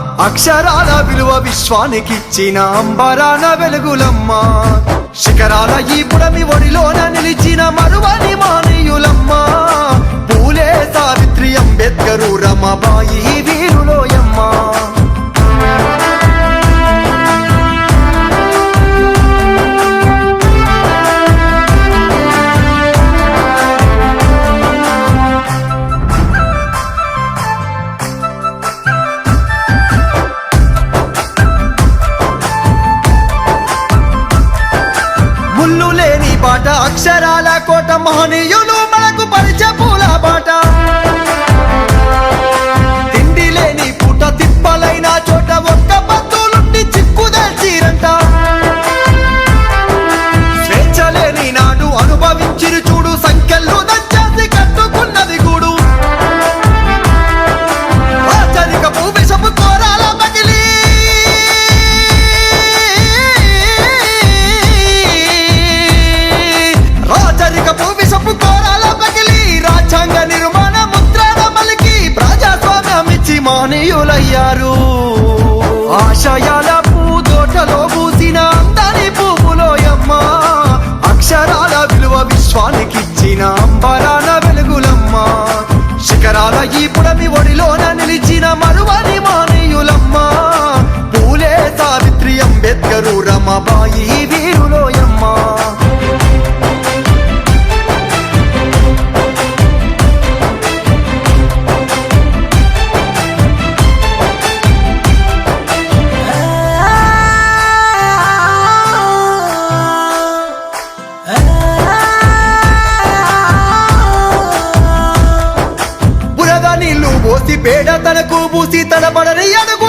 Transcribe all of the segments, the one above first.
అక్షరాల విలువ విశ్వానికిచ్చిన అంబరాన వెలుగులమ్మ. శిఖరాల ఈ పుడమి ఒడిలోన నిలిచిన మరువని మానీయులమ్మ. పూలే సావిత్రి అంబేద్కరు రమబాయి వీరులోయమ్మ. అక్షరాల కోట మహనీయులు చేశారు ఆశయాల పూ తోటలో పూసిన అందని పువ్వులోయమ్మ అక్షరాల విలువ విశ్వానికిచ్చిన అంబరాల వెలుగులమ్మ. శిఖరాల ఈ పుడమి మనకు పూసి తడబడని అడుగు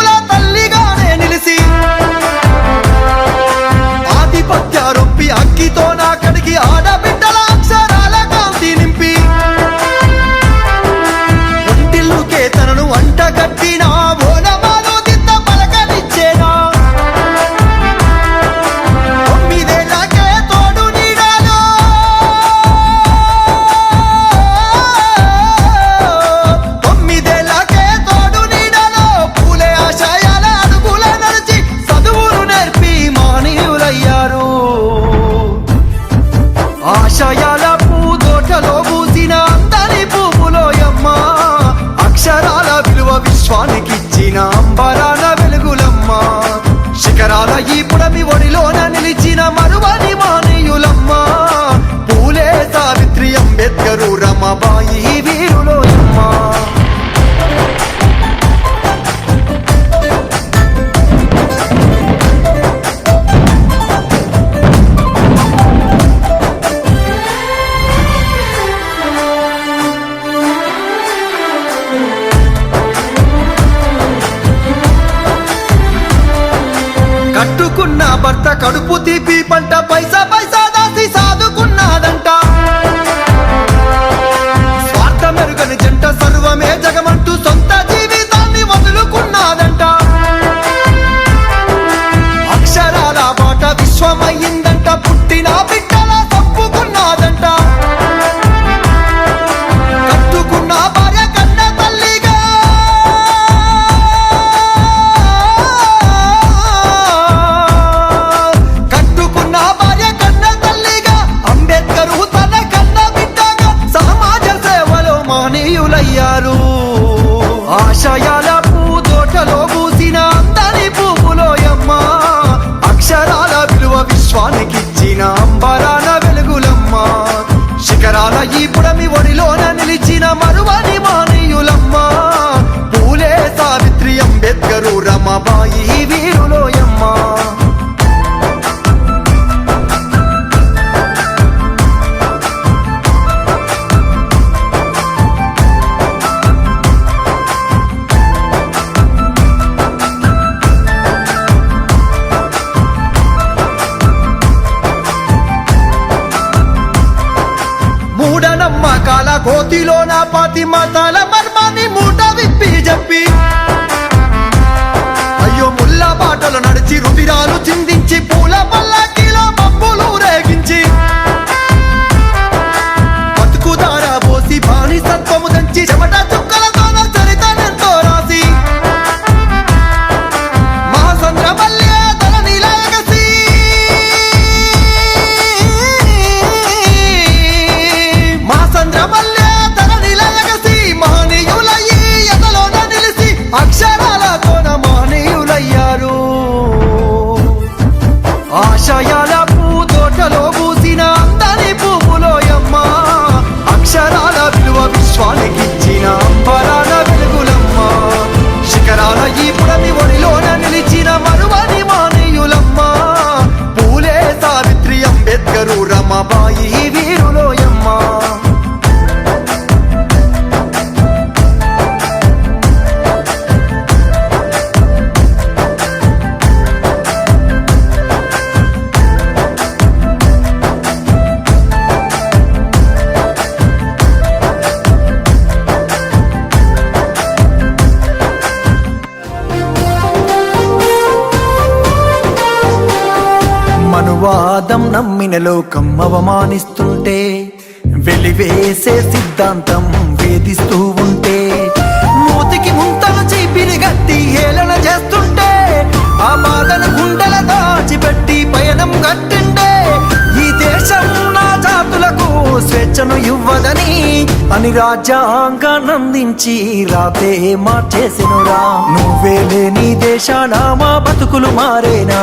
ఒడిలోన నిలిచిన మరో అంబేద్కరు రమాబాయి వీరులోయమ్మ మూఢనమ్మకాల కోతిలో నా పాతి మతాల போல நடிச்சு E pra mim వాదం నమ్మిన లోకం అవమానిస్తుంటే వెలివేసే సిద్ధాంతం వేధిస్తూ ఉంటే మూతికి ముంతలు చీపిరి గట్టి ఏలన చేస్తుంటే ఆ బాధను గుండెల దాచిపెట్టి పయనం గట్టిండే ఈ దేశం నా జాతులకు స్వేచ్ఛను ఇవ్వదని అని రాజ్యాంగానందించి రాతే మార్చేసినురా నువ్వే లేని దేశాన మా బతుకులు మారేనా?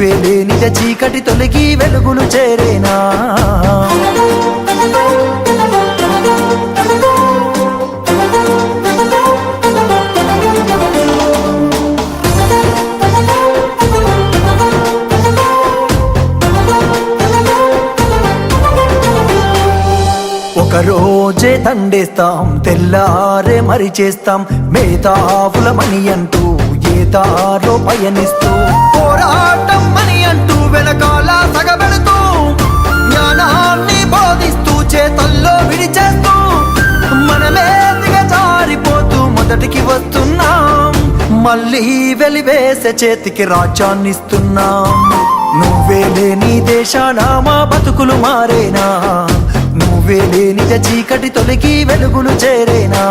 నువ్వే లేనిద చీకటి తొలగి వెలుగులు చేరేనా? రోజే తండేస్తాం తెల్లారే మరి చేస్తాం. మేధావులమని అంటూ ఏ దారో పయనిస్తూ పోరాట వెనకాల సగబెడుతూ జ్ఞానాన్ని బోధిస్తూ చేతల్లో విడిచేస్తూ మనమే దిగజారిపోతూ మొదటికి వస్తున్నాం. మళ్ళీ వెలివేసే చేతికి రాజ్యాన్నిస్తున్నాం. నువ్వే లేని దేశాన మా బతుకులు మారేనా? నువ్వే లేని చీకటి తొలగి వెలుగులు చేరేనా?